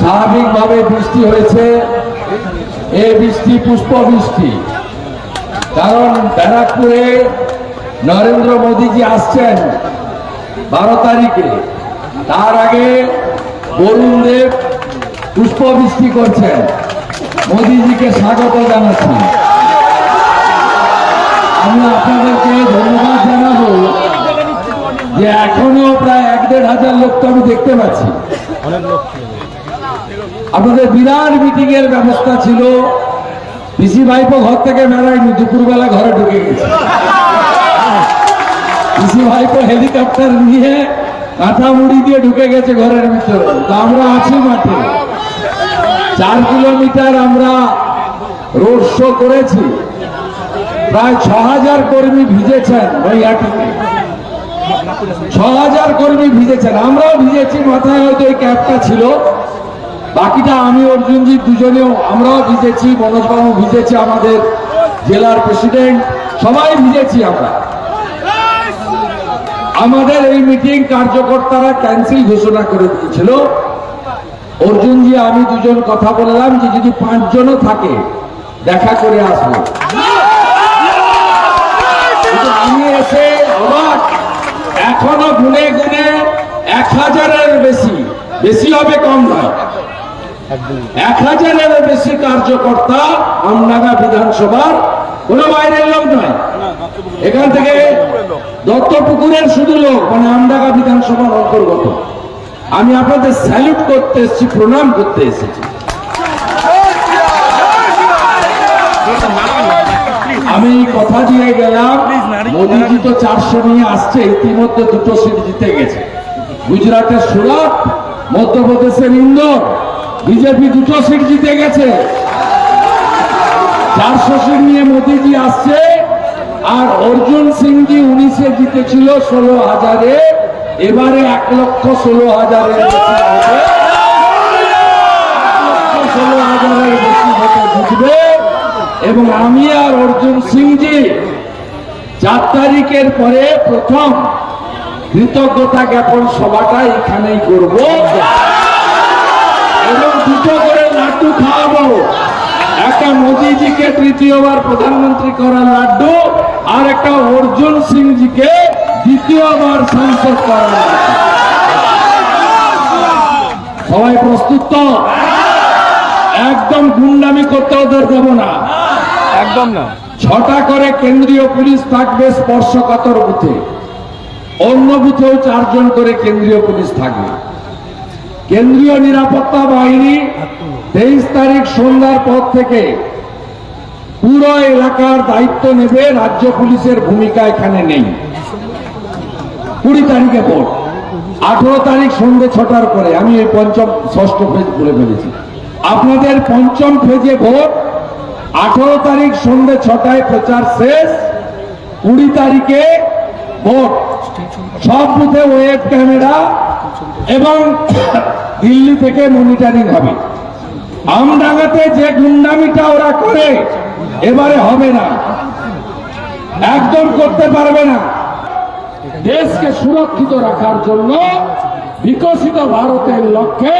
স্বাভাবিকভাবে বৃষ্টি হয়েছে। এই বৃষ্টি পুষ্প বৃষ্টি। কারণ ব্যারাকপুরে নরেন্দ্র মোদীজি আসছেন বারো তারিখে। তার আগে বরুণ দেব পুষ্প বৃষ্টি করছেন। মোদীজিকে স্বাগত জানাচ্ছি। আমি আপনাদেরকে ধন্যবাদ জানাব যে এখনও প্রায় এক দেড় হাজার লোক তো আমি দেখতে পাচ্ছি। আপনাদের বিরাট মিটিং এর ব্যবস্থা ছিল। পিসি ভাইপো ঘর থেকে বেড়ায়নি দুপুরবেলা ঘরে ঢুকে গেছে। পিসি ভাইপো হেলিকপ্টার নিয়ে কাঁথা মুড়ি দিয়ে ঢুকে গেছে ঘরের ভিতরে। তো আমরা আছি মাঠে। চার কিলোমিটার আমরা রোড শো করেছি। প্রায় ছ হাজার কর্মী ভিজেছেন নৈহাটিতে ছ হাজার কর্মী ভিজেছেন। আমরাও ভিজেছি, মাথায় হয়তো এই ক্যাবটা ছিল। বাকিটা আমি অর্জুনজি দুজনেও আমরাও ভিজেছি মনোজবাবু ভিজেছি আমাদের জেলার প্রেসিডেন্ট, সবাই ভিজেছি আমরা। আমাদের এই মিটিং কার্যকর্তারা ক্যান্সেল ঘোষণা করে দিয়েছিল। অর্জুনজি, আমি দুজন কথা বললাম যে যদি পাঁচজনও থাকে, দেখা করে আসব। আমি এসে অবাক, এখনও গুনে গুনে এক হাজারের বেশি বেশি হবে কম নয়। এক হাজারের বেশি কার্যকর্তা আমনাগা বিধানসভার, কোন বাইরের লোক নয়। এখান থেকে দত্তপুকুরের শুধু লোক মানে আমডাঙ্গা বিধানসভার অন্তর্গত। আমি আপনাদের স্যালুট করতে এসেছি, প্রণাম করতে এসেছি। আমি কথা দিয়ে গেলাম, মোদীজি তো চারশো নিয়ে আসছে, ইতিমধ্যে দুটো সিট জিতে গেছে। গুজরাটের সুরত, মধ্যপ্রদেশের ইন্দোর। বিজেপি দুটো সিট জিতে গেছে। চারশো সিট নিয়ে মোদীজি আসছে, আর অর্জুন সিংজি উনিশে জিতেছিল ষোলো হাজারে, এবারে এক লক্ষ ষোলো হাজারের ষোলো হাজারের বেশি ভোটে জিতবে। এবং আমি আর অর্জুন সিংজি চার তারিখের পরে প্রথম কৃতজ্ঞতা জ্ঞাপন সভাটা এখানেই করব। এবং দুটো করে লাড্ডু খাওয়াবো। একটা মোদিজিকে তৃতীয়বার প্রধানমন্ত্রী করার লাড্ডু আর একটা অর্জুন সিংজিকে দ্বিতীয়বার সংসদ করার সবাই প্রস্তুত তো? একদম গুন্ডামি করতে ওদের দেবো না। একদম না। ছটা করে কেন্দ্রীয় পুলিশ থাকবে স্পর্শকাতর বুথে। অন্য বুথেও চারজন করে কেন্দ্রীয় পুলিশ থাকবে। কেন্দ্রীয় নিরাপত্তা বাহিনী তেইশ তারিখ সন্ধ্যার পর থেকে পুরো এলাকার দায়িত্ব নেবে রাজ্য পুলিশের ভূমিকা এখানে নেই। কুড়ি তারিখে ভোট। আঠেরো তারিখ সন্ধ্যে ছটার পরে আমি এই পঞ্চম ষষ্ঠ ফেজ বলে ফেলেছি। আপনাদের পঞ্চম ফেজে ভোট আঠেরো তারিখ সন্ধ্যে ছটায় প্রচার শেষ কুড়ি তারিখে ভোট। সব বুথে ওয়েব ক্যামেরা এবং দিল্লি থেকে মনিটরিং হবে। আমডাঙ্গাতে যে গুন্ডামিটা ওরা করে, এবারে হবে না। একদম করতে পারবে না। দেশকে সুরক্ষিত রাখার জন্য বিকশিত ভারতের লক্ষ্যে